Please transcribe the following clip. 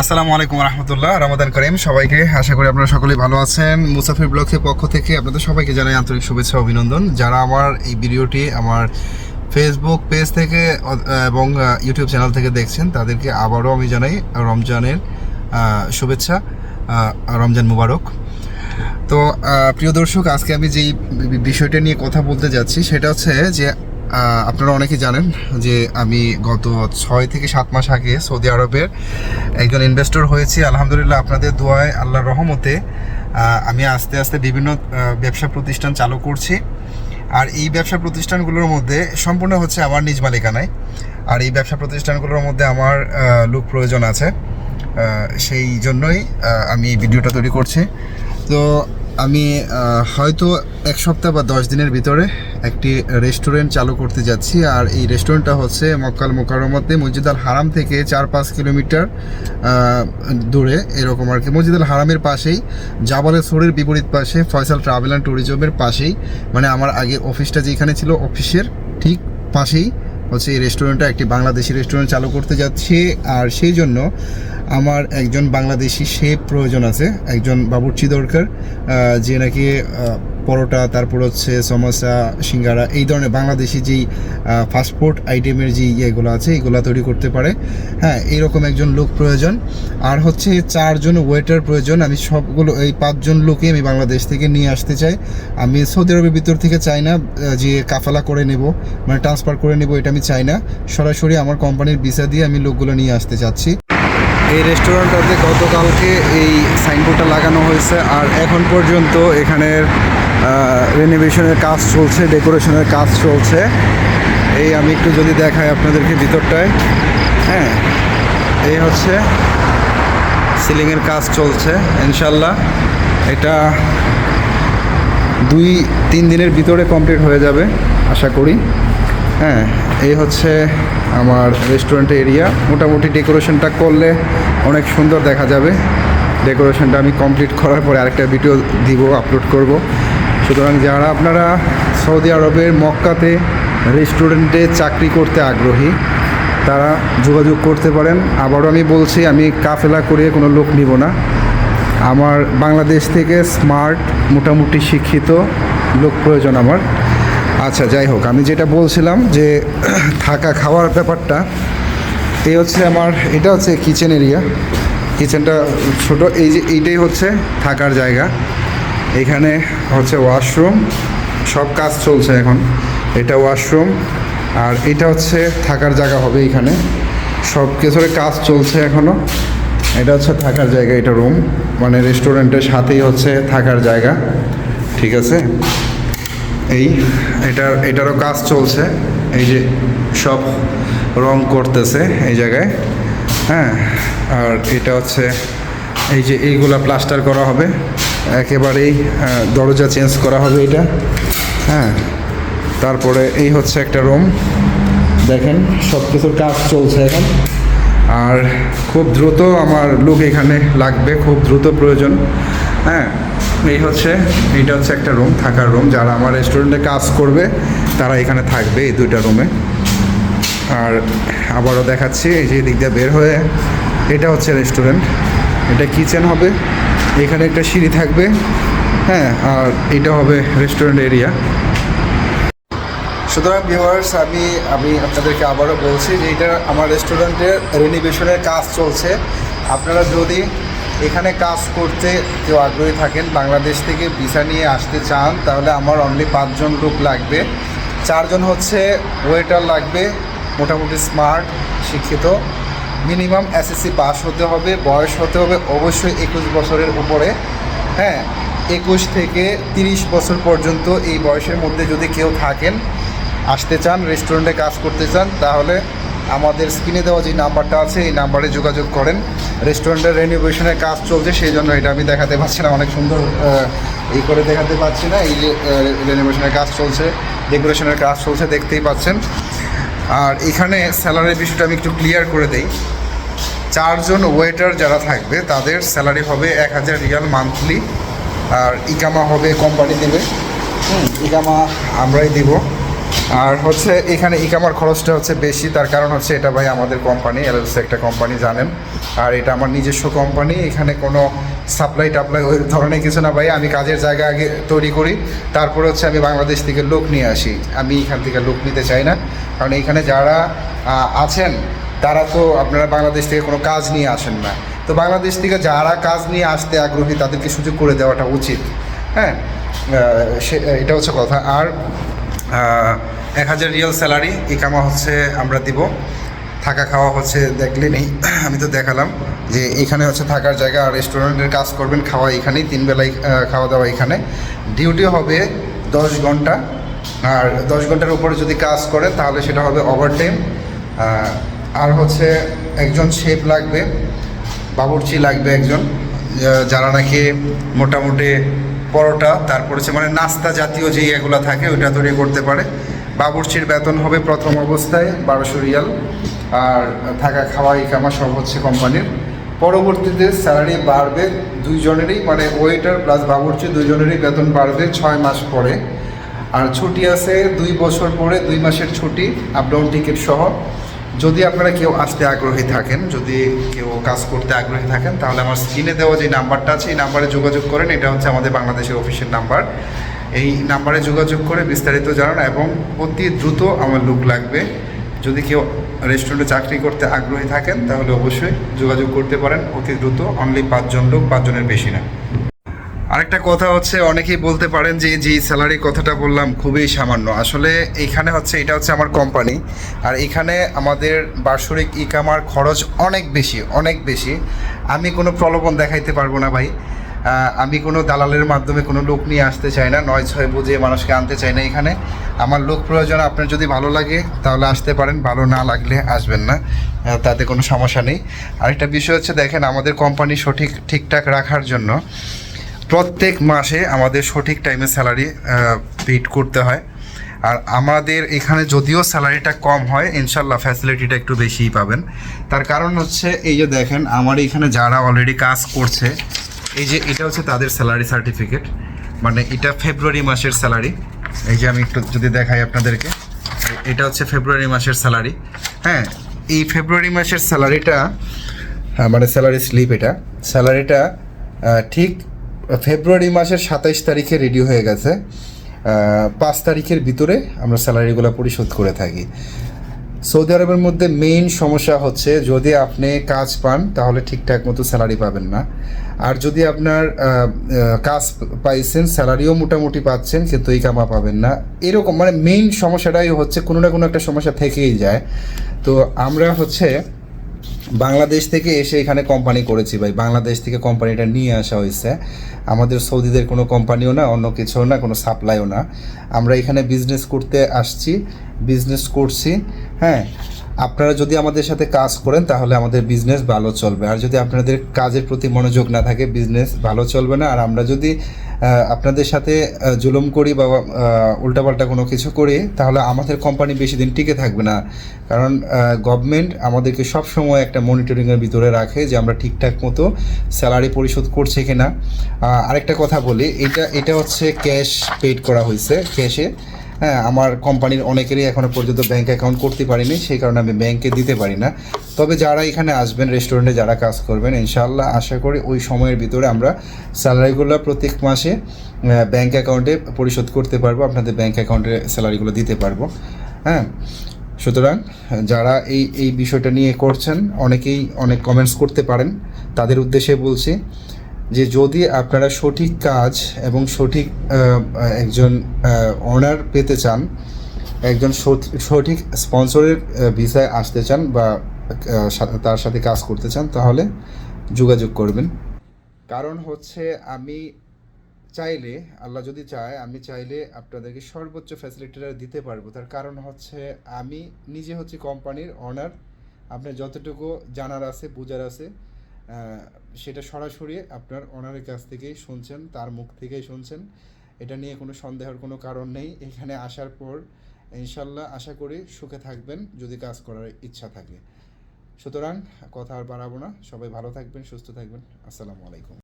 আসসালামু আলাইকুম রহমতুল্লাহ, রমাদান করিম। সবাইকে আশা করি আপনারা সকলেই ভালো আছেন। মুসাফির ব্লগসের পক্ষ থেকে আপনাদের সবাইকে জানাই আন্তরিক শুভেচ্ছা, অভিনন্দন। যারা আমার এই ভিডিওটি আমার ফেসবুক পেজ থেকে এবং ইউটিউব চ্যানেল থেকে দেখছেন, তাদেরকে আবারও আমি জানাই রমজানের শুভেচ্ছা রমজান মুবারক। তো প্রিয় দর্শক, আজকে আমি যেই বিষয়টা নিয়ে কথা বলতে যাচ্ছি, সেটা হচ্ছে যে আপনারা অনেকে জানেন যে আমি গত ছয় থেকে সাত মাস আগে সৌদি আরবের একজন ইনভেস্টর হয়েছি। আলহামদুলিল্লাহ আপনাদের দোয়ায় আল্লাহর রহমতে আমি আস্তে আস্তে বিভিন্ন ব্যবসা প্রতিষ্ঠান চালু করছি। আর এই ব্যবসা প্রতিষ্ঠানগুলোর মধ্যে সম্পূর্ণ হচ্ছে আমার নিজ মালিকানায়। আর এই ব্যবসা প্রতিষ্ঠানগুলোর মধ্যে আমার লোক প্রয়োজন আছে। সেই জন্যই আমি এই ভিডিওটা তৈরি করছি। তো আমি হয়তো এক সপ্তাহ বা দশ দিনের ভিতরে একটি রেস্টুরেন্ট চালু করতে যাচ্ছি। আর এই রেস্টুরেন্টটা হচ্ছে মক্কাল মোকারমতে মসজিদ আল হারাম থেকে চার পাঁচ কিলোমিটার দূরে। এরকম আর কি। মসজিদ আল হারামের পাশেই, জাবালে সোরের বিপরীত পাশে, ফয়সাল ট্রাভেল অ্যান্ড ট্যুরিজমের পাশেই। মানে আমার আগের অফিসটা যেখানে ছিল, অফিসের ঠিক পাশেই হচ্ছে এই রেস্টুরেন্টটা, একটি বাংলাদেশি রেস্টুরেন্ট চালু করতে যাচ্ছি। আর সেই জন্য আমার একজন বাংলাদেশি শেফ প্রয়োজন আছে। একজন বাবুর্চি দরকার যে নাকি পরোটা, তারপর হচ্ছে সমোসা, সিঙ্গারা, এই ধরনের বাংলাদেশি যেই ফাস্টফুড আইটেমের যে ইয়েগুলো আছে, এগুলো তৈরি করতে পারে। হ্যাঁ এইরকম একজন লোক প্রয়োজন। আর হচ্ছে চারজন ওয়েটার প্রয়োজন। আমি সবগুলো, এই পাঁচজন লোকই আমি বাংলাদেশ থেকে নিয়ে আসতে চাই। আমি সৌদি আরবের ভিতর থেকে চাই না যে কাফালা করে নেব মানে ট্রান্সফার করে নেব, এটা আমি চাই না। সরাসরি আমার কোম্পানির ভিসা দিয়ে আমি লোকগুলো নিয়ে আসতে চাচ্ছি। এই রেস্টুরেন্টটাতে গতকালকে এই সাইনবোর্ডটা লাগানো হয়েছে আর এখন পর্যন্ত এখানের রেনোভেশনের কাজ চলছে ডেকোরেশনের কাজ চলছে। এই আমি একটু যদি দেখাই আপনাদেরকে ভিতরটায়। হ্যাঁ এই হচ্ছে সিলিংয়ের কাজ চলছে, ইনশাল্লাহ। এটা দুই, তিন দিনের ভিতরে কমপ্লিট হয়ে যাবে, আশা করি। হ্যাঁ এই হচ্ছে আমার রেস্টুরেন্টের এরিয়া মোটামুটি ডেকোরেশনটা করলে অনেক সুন্দর দেখা যাবে। ডেকোরেশনটা আমি কমপ্লিট করার পরে আরেকটা ভিডিও দিব আপলোড করব। সুতরাং যারা আপনারা সৌদি আরবের মক্কাতে রেস্টুরেন্টে চাকরি করতে আগ্রহী, তারা যোগাযোগ করতে পারেন। আবারও আমি বলছি, আমি কাফেলা করে কোনো লোক নিব না। আমার বাংলাদেশ থেকে স্মার্ট মোটামুটি শিক্ষিত লোক প্রয়োজন আমার। আচ্ছা যাই হোক, আমি যেটা বলছিলাম যে থাকা খাওয়ার ব্যাপারটা এই হচ্ছে আমার, এটা হচ্ছে কিচেন এরিয়া কিচেনটা ছোট, এই যে এইটাই হচ্ছে থাকার জায়গা। এখানে হচ্ছে ওয়াশরুম সব কাজ চলছে এখন। এটা ওয়াশরুম আর এটা হচ্ছে থাকার জায়গা হবে এখানে। সব কিছুর কাজ চলছে এখনও এটা হচ্ছে থাকার জায়গা, এটা রুম মানে রেস্টুরেন্টের সাথেই হচ্ছে থাকার জায়গা। ঠিক আছে? এই, এটা, এটারও কাজ চলছে। এই যে সব রং করতেছে এই জায়গায়। হ্যাঁ আর এটা হচ্ছে এই যে এইগুলা প্লাস্টার করা হবে। একেবারেই দরজা চেঞ্জ করা হবে এটা। হ্যাঁ তারপরে এই হচ্ছে একটা রুম। দেখেন সব কিছুর কাজ চলছে এখন। আর খুব দ্রুত আমার লোক এখানে লাগবে, খুব দ্রুত প্রয়োজন। হ্যাঁ এই হচ্ছে, এইটা হচ্ছে একটা রুম থাকার রুম যারা আমার রেস্টুরেন্টে কাজ করবে, তারা এখানে থাকবে এই দুইটা রুমে আর আবারও দেখাচ্ছি, এই যে দিক দিয়ে বের হয়ে, এটা হচ্ছে রেস্টুরেন্ট এটা কিচেন হবে, এখানে একটা সিঁড়ি থাকবে হ্যাঁ আর এটা হবে রেস্টুরেন্ট এরিয়া সুতরাং ভিউয়ার্স আমি আমি আপনাদেরকে আবারও বলছি যে এটা আমার রেস্টুরেন্টের রেনিভেশনের কাজ চলছে। আপনারা যদি এখানে কাজ করতে কেউ আগ্রহী থাকেন, বাংলাদেশ থেকে ভিসা নিয়ে আসতে চান, তাহলে আমার অনলি পাঁচজন লোক লাগবে। চারজন হচ্ছে ওয়েটার লাগবে, মোটামুটি স্মার্ট শিক্ষিত। মিনিমাম এসএসসি পাস হতে হবে, বয়স হতে হবে অবশ্যই একুশ বছরের উপরে। হ্যাঁ একুশ থেকে তিরিশ বছর পর্যন্ত এই বয়সের মধ্যে যদি কেউ থাকেন, আসতে চান রেস্টুরেন্টে কাজ করতে চান, তাহলে আমাদের স্ক্রিনে দেওয়া যে নাম্বারটা আছে এই নাম্বারে যোগাযোগ করেন। রেস্টুরেন্টের রেনোভেশনের কাজ চলছে সেই জন্য এটা আমি দেখাতে পারছি না অনেক সুন্দর এই করে দেখাতে পারছি না এই রেনোভেশনের কাজ চলছে ডেকোরেশনের কাজ চলছে দেখতেই পাচ্ছেন। আর এখানে স্যালারির বিষয়টা আমি একটু ক্লিয়ার করে দেই। চারজন ওয়েটার যারা থাকবে তাদের স্যালারি হবে এক হাজার রিয়াল মান্থলি আর ইকামা হবে কোম্পানি দেবে। হুম, ইকামা আমরাই দিব। আর হচ্ছে এখানে ইকামার খরচটা হচ্ছে বেশি, তার কারণ হচ্ছে এটা ভাই আমাদের কোম্পানি এলএলসি একটা কোম্পানি জানেন। আর এটা আমার নিজস্ব কোম্পানি এখানে কোনো সাপ্লাই টাপ্লাই ওই ধরনের কিছু না ভাই। আমি কাজের জায়গা আগে তৈরি করি, তারপরে হচ্ছে আমি বাংলাদেশ থেকে লোক নিয়ে আসি। আমি এখান থেকে লোক নিতে চাই না। কারণ এখানে যারা আছেন, তারা তো আপনারা বাংলাদেশ থেকে কোনো কাজ নিয়ে আসেন না। তো বাংলাদেশ থেকে যারা কাজ নিয়ে আসতে আগ্রহী, তাদেরকে সুযোগ করে দেওয়াটা উচিত। হ্যাঁ? সে, এটা হচ্ছে কথা। আর এক হাজার রিয়াল স্যালারি, ইকামা হচ্ছে আমরা দিব। থাকা খাওয়া হচ্ছে দেখলে নেই আমি তো দেখালাম যে এখানে হচ্ছে থাকার জায়গা, আর রেস্টুরেন্টের কাজ করবেন, খাওয়া এখানেই, তিন বেলায় খাওয়া দাওয়া এখানে। ডিউটি হবে দশ ঘণ্টা, আর দশ ঘণ্টার উপরে যদি কাজ করে তাহলে সেটা হবে ওভার টাইম আর হচ্ছে একজন শেফ লাগবে, বাবুর্চি লাগবে একজন যারা নাকি মোটামুটি পরোটা, তারপর হচ্ছে মানে নাস্তা জাতীয় যে ইয়েগুলো থাকে, ওইটা তৈরি করতে পারে। বাবুর্চির বেতন হবে প্রথম অবস্থায় বারোশো রিয়াল, আর থাকা খাওয়া ইকামা সব হচ্ছে কোম্পানির। পরবর্তীতে স্যালারি বাড়বে দুইজনেরই মানে ওয়েটার প্লাস বাবুর্চি দুইজনেরই বেতন বাড়বে ছয় মাস পরে। আর ছুটি আছে দুই বছর পরে, দুই মাসের ছুটি আপডাউন টিকিট সহ। যদি আপনারা কেউ আসতে আগ্রহী থাকেন, যদি কেউ কাজ করতে আগ্রহী থাকেন, তাহলে আমার স্ক্রিনে দেওয়া যে নাম্বারটা আছে, এই নাম্বারে যোগাযোগ করেন। এটা হচ্ছে আমাদের বাংলাদেশের অফিসের নাম্বার। এই নাম্বারে যোগাযোগ করে বিস্তারিত জানান এবং অতি দ্রুত আমার লোক লাগবে। যদি কেউ রেস্টুরেন্টে চাকরি করতে আগ্রহী থাকেন, তাহলে অবশ্যই যোগাযোগ করতে পারেন। অতি দ্রুত অনলি পাঁচজন লোক, পাঁচজনের বেশি না। আরেকটা কথা হচ্ছে, অনেকেই বলতে পারেন যে যে স্যালারি কথাটা বললাম, খুবই সামান্য। আসলে এখানে হচ্ছে, এটা হচ্ছে আমার কোম্পানি আর এখানে আমাদের বার্ষিক ইকামার খরচ অনেক বেশি অনেক বেশি। আমি কোনো প্রলোভন দেখাইতে পারব না ভাই। আমি কোনো দালালের মাধ্যমে কোনো লোক নিয়ে আসতে চাই না, নয় ছয় বুঝে মানুষকে আনতে চাই না এখানে। আমার লোক প্রয়োজন, আপনার যদি ভালো লাগে, তাহলে আসতে পারেন, ভালো না লাগলে আসবেন না তাতে কোনো সমস্যা নেই। আরেকটা বিষয় হচ্ছে, দেখেন, আমাদের কোম্পানি সঠিক, ঠিকঠাক রাখার জন্য প্রত্যেক মাসে আমাদের সঠিক টাইমে স্যালারি পেড করতে হয়। আর আমাদের এখানে যদিও স্যালারিটা কম হয় ইনশাল্লাহ ফ্যাসিলিটিটা একটু বেশিই পাবেন। তার কারণ হচ্ছে, এই যে দেখেন, আমার এখানে যারা অলরেডি কাজ করছে, এই যে এটা হচ্ছে তাদের স্যালারি সার্টিফিকেট মানে এটা ফেব্রুয়ারি মাসের স্যালারি এই যে আমি একটু যদি দেখাই আপনাদেরকে, এটা হচ্ছে ফেব্রুয়ারি মাসের স্যালারি হ্যাঁ এই ফেব্রুয়ারি মাসের স্যালারিটা মানে স্যালারি স্লিপ এটা। স্যালারিটা ঠিক ফেব্রুয়ারি মাসের সাতাইশ তারিখে রেডি হয়ে গেছে। পাঁচ তারিখের ভিতরে আমরা স্যালারিগুলো পরিশোধ করে থাকি। সৌদি আরবের মধ্যে মেইন সমস্যা হচ্ছে, যদি আপনি কাজ পান, তাহলে ঠিকঠাক মতো স্যালারি পাবেন না। আর যদি আপনার কাজ পাইছেন, স্যালারিও মোটামুটি পাচ্ছেন, কিন্তু এই কামা পাবেন না। এরকম মানে মেইন সমস্যাটাই হচ্ছে, কোনো না কোনো একটা সমস্যা থেকেই যায়। তো আমরা হচ্ছে বাংলাদেশ থেকে এসে এখানে কোম্পানি করেছি ভাই। বাংলাদেশ থেকে কোম্পানিটা নিয়ে আসা হয়েছে। আমাদের সৌদিদের কোনো কোম্পানিও না, অন্য কিছুও না, কোনো সাপ্লাইও না। আমরা এখানে বিজনেস করতে আসছি বিজনেস করছি হ্যাঁ। আপনারা যদি আমাদের সাথে কাজ করেন, তাহলে আমাদের বিজনেস ভালো চলবে। আর যদি আপনাদের কাজের প্রতি মনোযোগ না থাকে বিজনেস ভালো চলবে না। আর আমরা যদি আপনাদের সাথে জুলুম করি বা উল্টাপাল্টা কোনো কিছু করি, তাহলে আমাদের কোম্পানি বেশি দিন টিকে থাকবে না। কারণ গভর্নমেন্ট আমাদেরকে সব সময় একটা মনিটরিংয়ের ভিতরে রাখে যে আমরা ঠিকঠাক মতো স্যালারি পরিশোধ করছে কিনা। আরেকটা কথা বলি, এটা এটা হচ্ছে ক্যাশ পেড করা হয়েছে। ক্যাশে হ্যাঁ আমার কোম্পানির অনেকেরই এখনও পর্যন্ত ব্যাঙ্ক অ্যাকাউন্ট করতে পারিনি, সেই কারণে আমি ব্যাংকে দিতে পারি না। তবে যারা এখানে আসবেন রেস্টুরেন্টে যারা কাজ করবেন ইনশাল্লাহ আশা করি ওই সময়ের ভিতরে আমরা স্যালারিগুলো প্রত্যেক মাসে ব্যাঙ্ক অ্যাকাউন্টে পরিশোধ করতে পারব, আপনাদের ব্যাঙ্ক অ্যাকাউন্টে স্যালারিগুলো দিতে পারব। হ্যাঁ সুতরাং যারা এই এই বিষয়টা নিয়ে করছেন, অনেকেই অনেক কমেন্টস করতে পারেন। তাদের উদ্দেশ্যে বলছি যে যদি আপনারা সঠিক কাজ এবং সঠিক একজন অনার পেতে চান, একজন সঠ- সঠিক স্পন্সরের ভিসায় আসতে চান বা তার সাথে কাজ করতে চান, তাহলে যোগাযোগ করবেন। কারণ হচ্ছে আমি চাইলে, আল্লাহ যদি চায়, আমি চাইলে আপনাদেরকে সর্বোচ্চ ফ্যাসিলিটিটা দিতে পারব। তার কারণ হচ্ছে আমি নিজে হচ্ছে কোম্পানির অনার আপনার যতটুকু জানার আছে, বোঝার আছে সেটা সরাসরি আপনার ওনারের কাছ থেকেই শুনছেন, তার মুখ থেকেই শুনছেন। এটা নিয়ে কোনো সন্দেহের কোনো কারণ নেই। এখানে আসার পর ইনশাল্লাহ আশা করি সুখে থাকবেন, যদি কাজ করার ইচ্ছা থাকে। সুতরাং কথা আর বাড়াবো না। সবাই ভালো থাকবেন, সুস্থ থাকবেন। আসসালামু আলাইকুম।